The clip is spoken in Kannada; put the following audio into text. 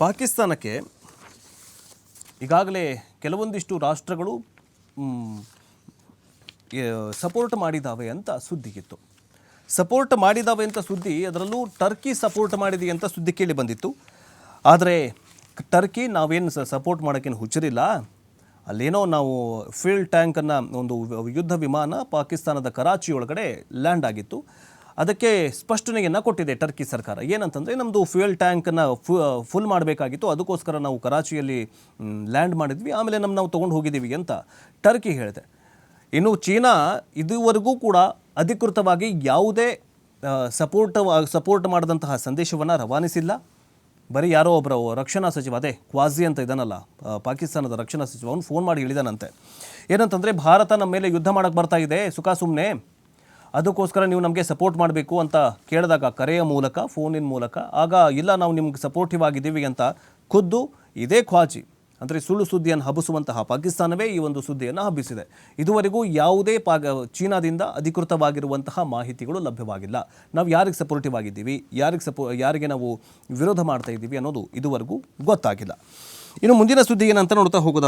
ಪಾಕಿಸ್ತಾನಕ್ಕೆ ಈಗಾಗಲೇ ಕೆಲವೊಂದಿಷ್ಟು ರಾಷ್ಟ್ರಗಳು ಸಪೋರ್ಟ್ ಮಾಡಿದ್ದಾವೆ ಅಂತ ಸುದ್ದಿಗಿತ್ತು ಸಪೋರ್ಟ್ ಮಾಡಿದ್ದಾವೆ ಅಂತ ಸುದ್ದಿ, ಅದರಲ್ಲೂ ಟರ್ಕಿ ಸಪೋರ್ಟ್ ಮಾಡಿದೆ ಅಂತ ಸುದ್ದಿ ಕೇಳಿ ಬಂದಿತ್ತು. ಆದರೆ ಟರ್ಕಿ ನಾವೇನು ಸಪೋರ್ಟ್ ಮಾಡೋಕ್ಕೇನು ಹುಚ್ಚರಿಲ್ಲ. ಅಲ್ಲೇನೋ ನಾವು ಫೀಲ್ಡ್ ಟ್ಯಾಂಕನ್ನು ಒಂದು ಯುದ್ಧ ವಿಮಾನ ಪಾಕಿಸ್ತಾನದ ಕರಾಚಿ ಒಳಗಡೆ ಲ್ಯಾಂಡ್ ಆಗಿತ್ತು. ಅದಕ್ಕೆ ಸ್ಪಷ್ಟನೆಯನ್ನು ಕೊಟ್ಟಿದೆ ಟರ್ಕಿ ಸರ್ಕಾರ. ಏನಂತಂದರೆ ನಮ್ಮದು ಫ್ಯೂಯಲ್ ಟ್ಯಾಂಕನ್ನು ಫುಲ್ ಮಾಡಬೇಕಾಗಿತ್ತು. ಅದಕ್ಕೋಸ್ಕರ ನಾವು ಕರಾಚಿಯಲ್ಲಿ ಲ್ಯಾಂಡ್ ಮಾಡಿದ್ವಿ. ಆಮೇಲೆ ನಮ್ಮ ನಾವು ತೊಗೊಂಡು ಹೋಗಿದ್ದೀವಿ ಅಂತ ಟರ್ಕಿ ಹೇಳಿದೆ. ಇನ್ನು ಚೀನಾ ಇದುವರೆಗೂ ಕೂಡ ಅಧಿಕೃತವಾಗಿ ಯಾವುದೇ ಸಪೋರ್ಟ್ ಸಪೋರ್ಟ್ ಮಾಡಿದಂತಹ ಸಂದೇಶವನ್ನು ರವಾನಿಸಿಲ್ಲ. ಬರೀ ಯಾರೋ ಒಬ್ಬರು ರಕ್ಷಣಾ ಸಚಿವ, ಅದೇ ಕ್ವಾಜಿ ಅಂತ ಇದ್ದಾನಲ್ಲ ಪಾಕಿಸ್ತಾನದ ರಕ್ಷಣಾ ಸಚಿವ, ಅವನು ಫೋನ್ ಮಾಡಿ ಹೇಳಿದಾನಂತೆ. ಏನಂತಂದರೆ, ಭಾರತ ನಮ್ಮ ಮೇಲೆ ಯುದ್ಧ ಮಾಡೋಕ್ಕೆ ಬರ್ತಾ ಇದೆ. ಸುಖ ಸುಮ್ಮನೆ ಅದಕ್ಕೋಸ್ಕರ ನೀವು ನಮಗೆ ಸಪೋರ್ಟ್ ಮಾಡಬೇಕು ಅಂತ ಕೇಳಿದಾಗ ಕರೆಯ ಮೂಲಕ ಫೋನಿನ ಮೂಲಕ, ಆಗ ಇಲ್ಲ ನಾವು ನಿಮ್ಗೆ ಸಪೋರ್ಟಿವ್ ಆಗಿದ್ದೀವಿ ಅಂತ ಖುದ್ದು ಇದೇ ಖ್ವಾಜಿ ಅಂದರೆ ಸುಳ್ಳು ಸುದ್ದಿಯನ್ನು ಹಬ್ಬಿಸುವಂತಹ ಪಾಕಿಸ್ತಾನವೇ ಈ ಒಂದು ಸುದ್ದಿಯನ್ನು ಹಬ್ಬಿಸಿದೆ. ಇದುವರೆಗೂ ಯಾವುದೇ ಪಾಗ, ಚೀನಾದಿಂದ ಅಧಿಕೃತವಾಗಿರುವಂತಹ ಮಾಹಿತಿಗಳು ಲಭ್ಯವಾಗಿಲ್ಲ. ನಾವು ಯಾರಿಗೆ ಸಪೋರ್ಟಿವ್ ಆಗಿದ್ದೀವಿ, ಯಾರಿಗೆ ಸಪೋ, ಯಾರಿಗೆ ನಾವು ವಿರೋಧ ಮಾಡ್ತಾ ಇದ್ದೀವಿ ಅನ್ನೋದು ಇದುವರೆಗೂ ಗೊತ್ತಾಗಿಲ್ಲ. ಇನ್ನು ಮುಂದಿನ ಸುದ್ದಿ ಏನಂತ ನೋಡ್ತಾ ಹೋಗೋದಾದ್ರೆ